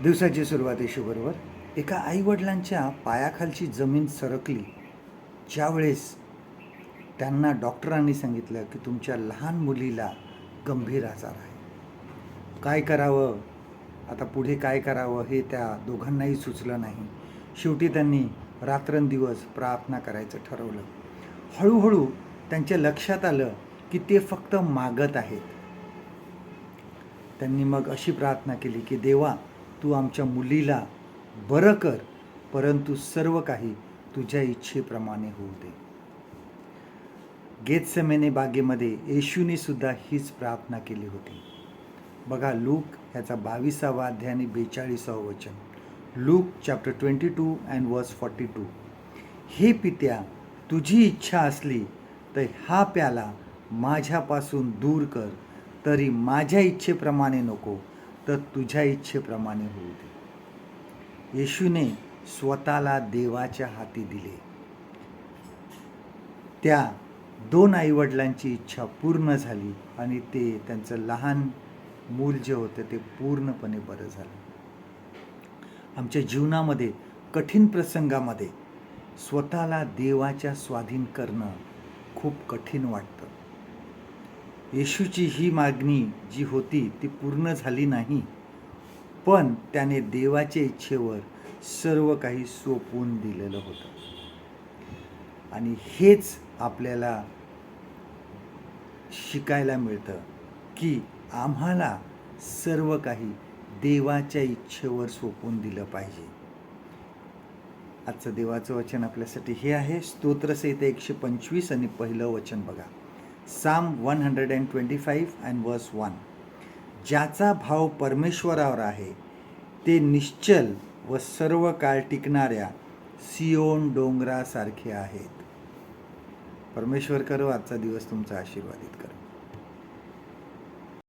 दिवसाची सुरुवात येशूबरोबर एका आईवडिलांच्या पायाखालची जमीन सरकली. ज्यावेळेस त्यांना डॉक्टरांनी सांगितलं की तुमच्या लहान मुलीला गंभीर आजार आहे. काय करावं? आता पुढे काय करावं हे त्या दोघांनाही सुचलं नाही. शेवटी त्यांनी रात्रंदिवस प्रार्थना करायचं ठरवलं. हळूहळू त्यांच्या लक्षात आलं की ते फक्त मागत आहेत. त्यांनी मग अशी प्रार्थना केली की देवा तू आमच्या मुलीला बरं कर परंतु सर्व काही तुझ्या इच्छेप्रमाणे होऊ दे. गेतसमेने बागेमध्ये येशूने सुद्धा हीच प्रार्थना केली होती. बघा लूक ह्याचा बावीसावा अध्याय आणि बेचाळीसावं वचन. Luke chapter twenty two and verse forty two. हे पित्या तुझी इच्छा असली तर हा प्याला माझ्यापासून दूर कर तरी माझ्या इच्छेप्रमाणे नको. तर तुझ्या इच्छेप्रमाणे होऊ दे. येशूने स्वतःला देवाच्या हाती दिले. त्या दोन आईवडिलांची इच्छा पूर्ण झाली आणि ते त्यांचं लहान मूल जे होतं ते पूर्णपणे बरं झालं. आमच्या जीवनामध्ये कठीण प्रसंगामध्ये स्वतःला देवाच्या स्वाधीन करणं खूप कठीण वाटतं. येशूची ही मागणी जी होती ती पूर्ण झाली नाही. पण त्याने देवाच्या इच्छेवर सर्व काही सोपवून दिलेलं होतं. आणि हेच आपल्याला शिकायला मिळतं की आम्हाला सर्व काही देवाच्या इच्छेवर सोपवून दिलं पाहिजे. आजचं देवाचं वचन आपल्यासाठी हे आहे. स्तोत्रसहित एकशे पंचवीस आणि पहिलं वचन बघा. Psalm one hundred and twenty five and verse one ज्याचा भाव परमेश्वरावर आहे ते निश्चल व सर्व काळ टिकणाऱ्या सियोन डोंगरासारखे आहेत. परमेश्वर करो आजचा दिवस तुमचा आशीर्वादित करो.